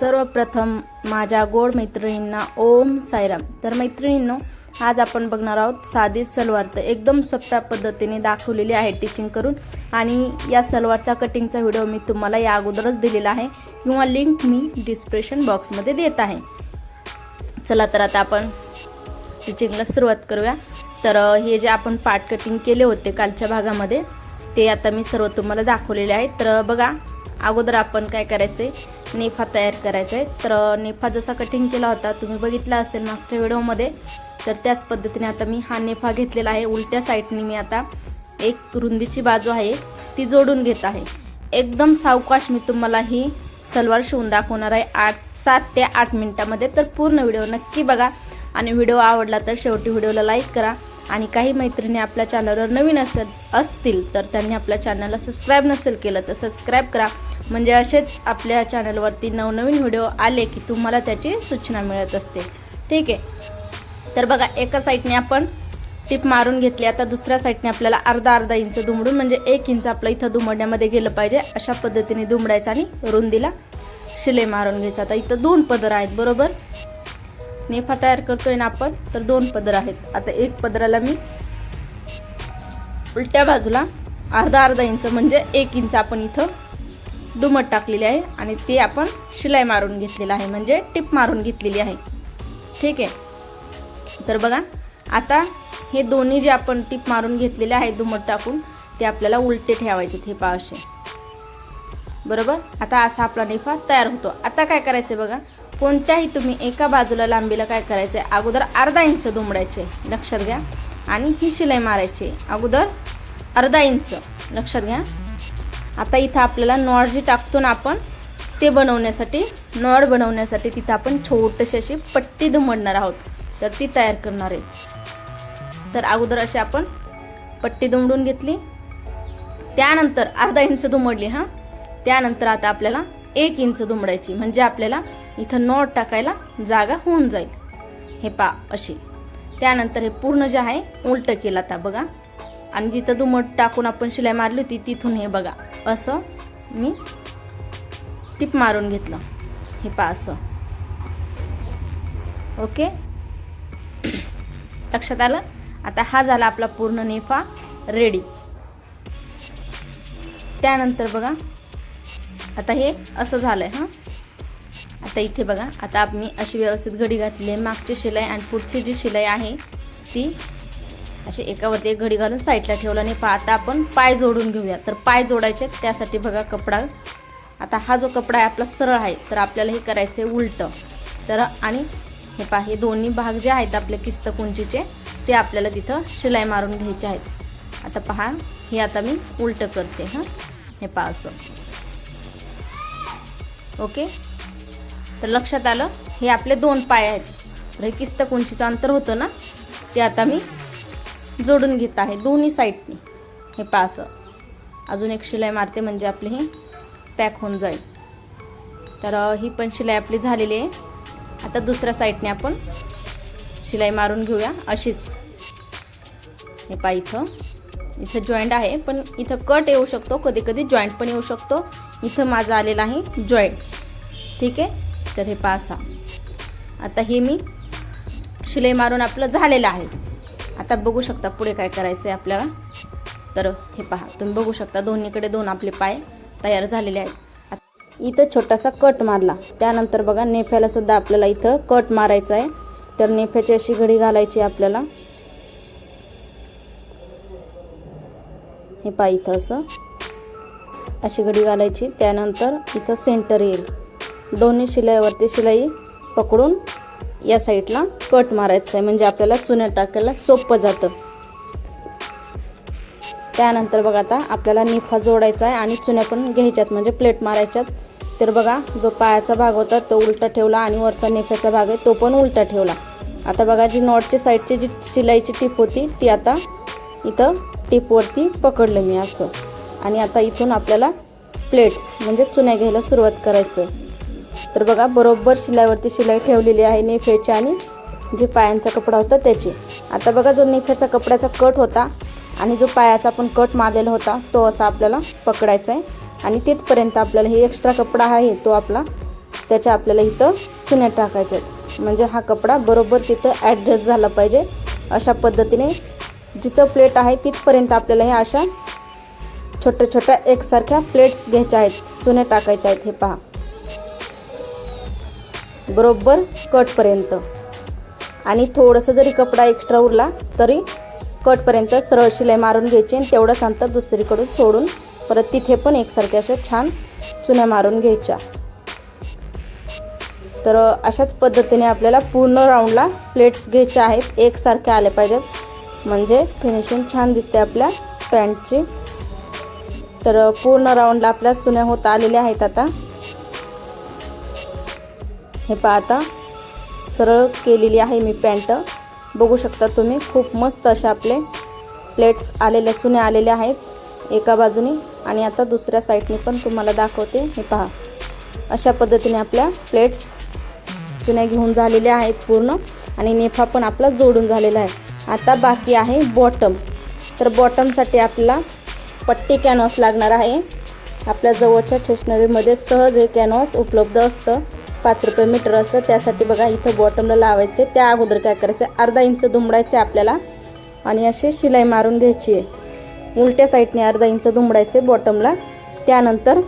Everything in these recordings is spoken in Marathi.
सर्वप्रथम माझ्या गोड मैत्रिणींना ओम सायराम तर मैत्रिणींनो आज आपण बघणार आहोत साधी सलवार. तर एकदम सोप्या पद्धतीने दाखवलेली आहे टिचिंग करून. आणि या सलवारचा कटिंगचा व्हिडिओ मी तुम्हाला या अगोदरच दिलेला आहे. किंवा लिंक मी डिस्क्रिप्शन बॉक्समध्ये देत आहे. चला तर आता आपण टिचिंगला सुरुवात करूया. तर हे जे आपण पार्ट कटिंग केले होते कालच्या भागामध्ये ते आता मी सर्व तुम्हाला दाखवलेले आहे तर बघा अगोदर आपण काय करायचं? आहे नेफा तयार करायचा आहे. तर नेफा जसा कटिंग केला होता तुम्ही बघितला असेल मागच्या व्हिडिओमध्ये तर त्याच पद्धतीने आता मी हा नेफा घेतलेला आहे. उलट्या साईडने मी आता एक रुंदीची बाजू आहे ती जोडून घेत आहे. एकदम सावकाश मी तुम्हाला ही सलवार शिवून दाखवणार आहे आठ सात ते आठ मिनिटामध्ये. तर पूर्ण व्हिडिओ नक्की बघा. आणि व्हिडिओ आवडला तर शेवटी व्हिडिओला लाईक करा. आणि काही मैत्रिणी आपल्या चॅनलवर नवीन असेल असतील तर त्यांनी आपल्या चॅनलला सबस्क्राईब नसेल केलं तर सबस्क्राईब करा. म्हणजे असेच आपल्या चॅनलवरती नवनवीन व्हिडिओ आले की तुम्हाला त्याची सूचना मिळत असते. ठीक आहे? तर बघा एका साईडने आपण टिप मारून घेतली. आता दुसऱ्या साईडने आपल्याला अर्धा अर्धा इंच दुमडून म्हणजे एक इंच आपलं इथं दुमडण्यामध्ये गेलं पाहिजे. अशा पद्धतीने दुमडायचं आणि रुंदीला शिलाई मारून घ्यायचं. आता इथं दोन पदर आहेत बरोबर? नेफा तयार करतोय ना आपण तर दोन पदर आहेत. आता एक पदराला मी उलट्या बाजूला अर्धा अर्धा इंच म्हणजे एक इंच आपण इथं दुमट टाकलेली आहे आणि ते आपण शिलाई मारून घेतलेलं आहे म्हणजे टिप मारून घेतलेली आहे. ठीक आहे? तर बघा आता हे दोन्ही जे आपण टिप मारून घेतलेले आहे दुमट टाकून ते आपल्याला उलटे ठेवायचे हे पहा बरोबर? आता असा आपला नेफा तयार होतो. आता काय करायचं बघा कोणत्याही तुम्ही एका बाजूला लांबीला काय करायचं आहे अगोदर अर्धा इंच दुमडायचे लक्षात घ्या. आणि ही शिलाई मारायची अगोदर अर्धा इंच लक्षात घ्या. आता इथं आपल्याला नॉड जी टाकतो ना आपण ते बनवण्यासाठी नॉड बनवण्यासाठी तिथं आपण छोटीशी अशी पट्टी दुमडणार आहोत. तर ती तयार करणार आहे. तर अगोदर अशी आपण पट्टी दुमडून घेतली. त्यानंतर अर्धा इंच दुमडली हां. त्यानंतर आता आपल्याला एक इंच दुमडायची म्हणजे आपल्याला इथं नॉट टाकायला जागा होऊन जाईल. हे पा अशी. त्यानंतर हे पूर्ण जे आहे उलटं केलं आता बघा. आणि जिथं दुमट टाकून आपण शिलाई मारली होती तिथून हे बघा. असं मी टिप मारून घेतलं. हे पा असं. ओके? लक्षात आलं? आता हा झाला आपला पूर्ण नेफा रेडी त्यानंतर बघा. आता हे असं झालंय हां? आता इथे बघा. आता मी अशी व्यवस्थित घडी घातली आहे. मागची शिलाई आणि पुढची जी शिलाई आहे ती असे एकावरती एक घडी घालून साईडला ठेवलं आणि आता आपण पाय जोडून घेऊया. तर पाय जोडायचे त्यासाठी बघा कपडा. आता हा जो कपडा आहे आपला सरळ आहे तर आपल्याला हे करायचं आहे उलटं. तर आणि हे पहा हे दोन्ही भाग जे आहेत आपले किस्त कुंचीचे ते आपल्याला तिथं शिलाई मारून घ्यायचे आहेत. आता पहा हे आता मी उलटं करते हां. हे पहा असं. ओके? तर लक्षात आलं हे आपले दोन पाय आहेत. तर हे किस्त कुंचीचं अंतर होतं ना ते आता मी जोडून घेत आहे. दोन्ही साईडनी. हे पहा असं. अजून एक शिलाई मारते म्हणजे आपली ही पॅक होऊन जाईल. तर ही पण शिलाई आपली झालेली आहे. आता दुसऱ्या साईडने आपण शिलाई मारून घेऊया. अशीच. हे पा इथं. इथं जॉईंट आहे पण इथं कट येऊ शकतो. कधी कधी जॉईंट पण येऊ शकतो. इथं माझं आलेला आहे जॉईंट ठीक आहे? तर हे पासा आता हे मी शिलाई मारून आपलं झालेलं आहे. आता बघू शकता पुढे काय करायचं आहे आपल्याला. तर हे पहा तुम्ही बघू शकता दोन्हीकडे दोन आपले पाय तयार झालेले आहेत. इथं छोटासा कट मारला. त्यानंतर बघा नेफ्याला सुद्धा आपल्याला इथं कट मारायचा आहे. तर नेफ्याची अशी घडी घालायची आहे आपल्याला. हे पहा इथं असं अशी घडी घालायची. त्यानंतर इथं सेंटर येईल. दोन्ही शिलाईवरती शिलाई पकडून या साईडला कट मारायचं आहे म्हणजे आपल्याला चुन्या टाकायला सोपं जातं. त्यानंतर बघा आता आपल्याला निफा जोडायचा आहे आणि चुन्या पण घ्यायच्यात. म्हणजे प्लेट मारायच्यात. तर बघा जो पायाचा भाग होता तो उलटा ठेवला आणि वरचा निफ्याचा भाग आहे तो पण उलटा ठेवला. आता बघा जी नॉटची साईडची जी शिलाईची टीप होती ती आता इथं टीपवरती पकडलं मी असं. आणि आता इथून आपल्याला प्लेट्स म्हणजे चुन्या घ्यायला सुरुवात करायचं तर बघा बरोबर शिलाईवरती शिलाई ठेवलेली आहे नेफ्याची आणि जे पायांचा कपडा होता त्याची. आता बघा जो नेफ्याचा कपड्याचा कट होता आणि जो पायाचा आपण कट मारलेला होता तो असा आपल्याला पकडायचा आहे. आणि तिथपर्यंत आपल्याला हे एक्स्ट्रा कपडा आहे तो आपला त्याच्या आपल्याला इथं चुन्या टाकायच्या आहेत. म्हणजे हा कपडा बरोबर तिथं ॲडजस्ट झाला पाहिजे. अशा पद्धतीने जिथं प्लेट आहे तिथपर्यंत आपल्याला ह्या अशा छोट्या छोट्या एकसारख्या प्लेट्स घ्यायच्या आहेत चुन्या टाकायच्या आहेत हे पहा. बरोबर कटपर्यंत आणि थोडंसं जरी कपडा एक्स्ट्रा उरला तरी कटपर्यंत सरळ शिलाई मारून घ्यायची आणि तेवढंच अंतर दुसरीकडून सोडून परत तिथे पण एकसारख्या अशा छान चुन्या मारून घ्यायच्या. तर अशाच पद्धतीने आपल्याला पूर्ण राऊंडला प्लेट्स घ्यायच्या आहेत. एकसारख्या आल्या पाहिजेत. म्हणजे फिनिशिंग छान दिसते आपल्या पॅन्टची तर पूर्ण राऊंडला आपल्या चुन्या होत आलेल्या आहेत आता. हे पाहता सरळ केलेली आहे मी पॅन्ट. बघू शकता तुम्ही खूप मस्त अशा आपले प्लेट्स आलेल्या चुन्या आलेल्या आहेत एका बाजूने. आणि आता दुसऱ्या साईडने पण तुम्हाला दाखवते. हे पहा. अशा पद्धतीने आपल्या प्लेट्स चुन्या घेऊन झालेल्या आहेत पूर्ण. आणि नेफा पण आपला जोडून झालेला आहे. आता बाकी आहे बॉटम तर बॉटमसाठी आपला पट्टी कॅनव्हास लागणार आहे. आपल्या जवळच्या स्टेशनरीमध्ये सहज हे कॅनव्हास उपलब्ध असतं. पाच रुपये मीटर असतं. त्यासाठी बघा इथं बॉटमला लावायचे. त्या अगोदर काय करायचं? अर्धा इंच दुमडायचे आपल्याला. आणि अशी शिलाई मारून घ्यायची आहे. उलट्या साईडने अर्धा इंच दुमडायचे बॉटमला त्यानंतर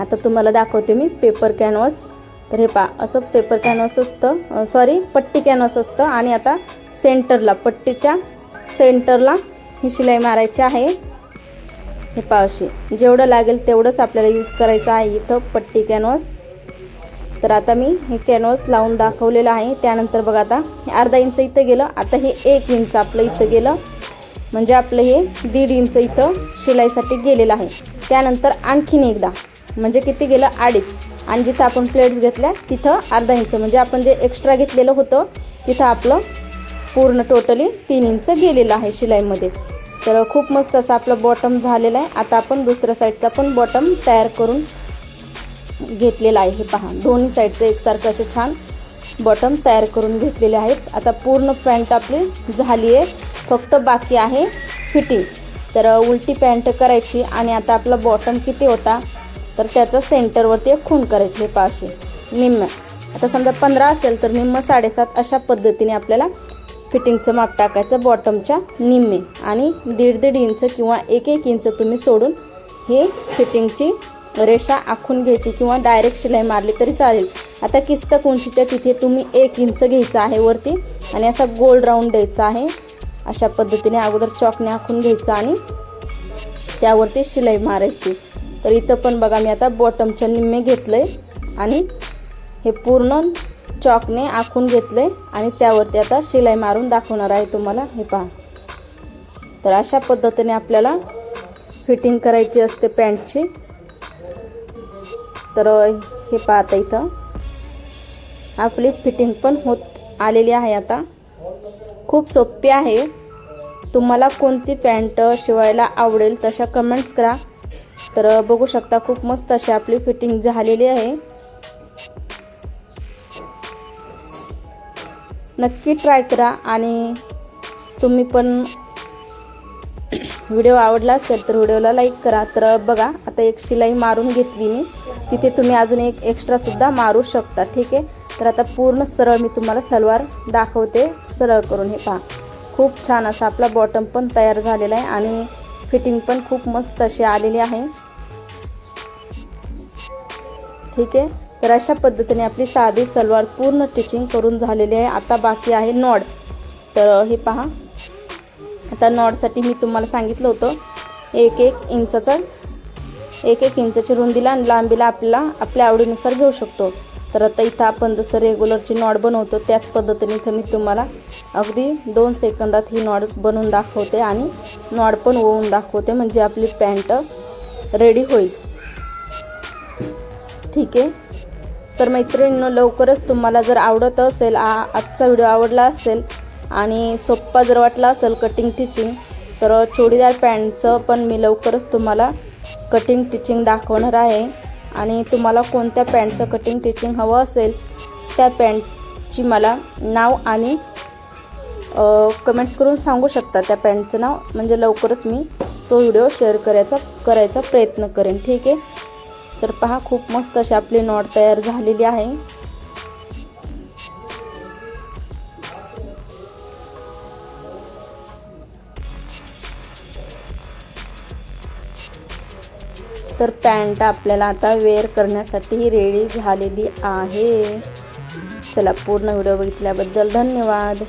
आता तुम्हाला दाखवते मी पेपर कॅनव्हास तर हे पहा असं पेपर कॅनव्हास असतं. सॉरी पट्टी कॅनव्हास असतं. आणि आता सेंटरला पट्टीच्या सेंटरला ही शिलाई मारायची आहे. हे पावशी अशी. जेवढं लागेल तेवढंच आपल्याला यूज करायचं आहे इथं पट्टी कॅनव्हास तर आता मी हे कॅनव्हास लावून दाखवलेलं आहे. त्यानंतर बघा आता हे अर्धा इंच इथं गेलं. आता हे एक इंच आपलं इथं गेलं. म्हणजे आपलं हे दीड इंच इथं शिलाईसाठी गेलेलं आहे. त्यानंतर आणखीन एकदा म्हणजे किती गेलं? अडीच. आणि जिथं आपण प्लेट्स घेतल्या तिथं अर्धा इंच म्हणजे आपण जे एक्स्ट्रा घेतलेलं होतं तिथं आपलं पूर्ण टोटली तीन इंच गेलेलं आहे शिलाईमध्ये. तर खूप मस्त असं आपलं बॉटम झालेलं आहे. आता आपण दुसऱ्या साईडचा पण बॉटम तयार करून घेतलेला आहे हे पहा. दोन्ही साईडचं एकसारखं असे छान बॉटम तयार करून घेतलेले आहेत. आता पूर्ण पॅन्ट आपली झाली आहे. फक्त बाकी आहे फिटिंग. तर उलटी पॅन्ट करायची आणि आता आपला बॉटम किती होता तर त्याचं सेंटरवरती एक खून करायची हे पाचशे निम्म. आता समजा पंधरा असेल तर निम्म साडेसात अशा पद्धतीने आपल्याला फिटिंगचं माप टाकायचं बॉटमच्या निम्मे. आणि दीड दीड इंच किंवा एक एक इंच तुम्ही सोडून हे फिटिंगची रेषा आखून घ्यायची किंवा डायरेक्ट शिलाई मारली तरी चालेल. आता किस्त उंचीच्या तिथे तुम्ही एक इंच घ्यायचं आहे वरती आणि असा गोल राऊंड द्यायचा आहे. अशा पद्धतीने अगोदर चॉकने आखून घ्यायचं आणि त्यावरती शिलाई मारायची. तर इथं पण बघा मी आता बॉटमच्या निम्मे घेतलं आहे आणि हे पूर्ण चॉकने आखून घेतलं आहे आणि त्यावरती आता शिलाई मारून दाखवणार आहे तुम्हाला. हे पहा. तर अशा पद्धतीने आपल्याला फिटिंग करायची असते पॅन्टची तर हे पाहता इथं. आपली फिटिंग पण होत आलेली आहे आता. खूप सोपी आहे. तुम्हाला कोणती पॅन्ट शिवायला आवडेल तशा कमेंट्स करा. तर बघू शकता खूप मस्त अशी आपली फिटिंग झालेली आहे. नक्की ट्राय करा आणि तुम्ही पण व्हिडिओ आवडला असेल तर व्हिडिओला लाईक करा. तर बघा आता एक शिलाई मारून घेतली मी. तिथे तुम्ही अजून एक एक्स्ट्रासुद्धा मारू शकता ठीक आहे? तर आता पूर्ण सरळ मी तुम्हाला सलवार दाखवते. सरळ करून हे पहा. खूप छान असा आपला बॉटम पण तयार झालेला आहे आणि फिटिंग पण खूप मस्त अशी आलेली आहे. ठीक आहे? तर अशा पद्धतीने आपली साधी सलवार पूर्ण स्टिचिंग करून झालेली आहे. आता बाकी आहे नॉड. तर हे पहा. आता नॉडसाठी मी तुम्हाला सांगितलं होतं एक एक इंचाचा एक एक इंचाची रुंदीला आणि लांबीला आपल्याला आपल्या आवडीनुसार घेऊ शकतो. तर आता इथं आपण जसं रेग्युलरची नॉड बनवतो त्याच पद्धतीने इथं मी तुम्हाला अगदी दोन सेकंदात ही नॉड बनवून दाखवते आणि नॉड पण ओवून दाखवते म्हणजे आपली पॅन्ट रेडी होईल. ठीक आहे? तर मैत्रिणींनो लवकरच तुम्हाला जर आवडत असेल आ आजचा व्हिडिओ आवडला असेल आणि सोप्पा जर वाटला असेल कटिंग टिचिंग तर चोडीदार पॅन्टचं पण मी लवकरच तुम्हाला कटिंग टिचिंग दाखवणार आहे. आणि तुम्हाला कोणत्या पॅन्टचं कटिंग टिचिंग हवं असेल त्या पॅन्टची मला नाव आणि कमेंट्स करून सांगू शकता. त्या पॅन्टचं नाव म्हणजे लवकरच मी तो व्हिडिओ शेअर करायचा करायचा प्रयत्न करेन. ठीक आहे? तर पहा खूप मस्त अशी आपली नॉट तयार झालेली आहे. तर पॅन्ट आपल्याला आता वेअर करण्यासाठी रेडी झालेली आहे. चला पूर्ण व्हिडिओ बघितल्याबद्दल धन्यवाद.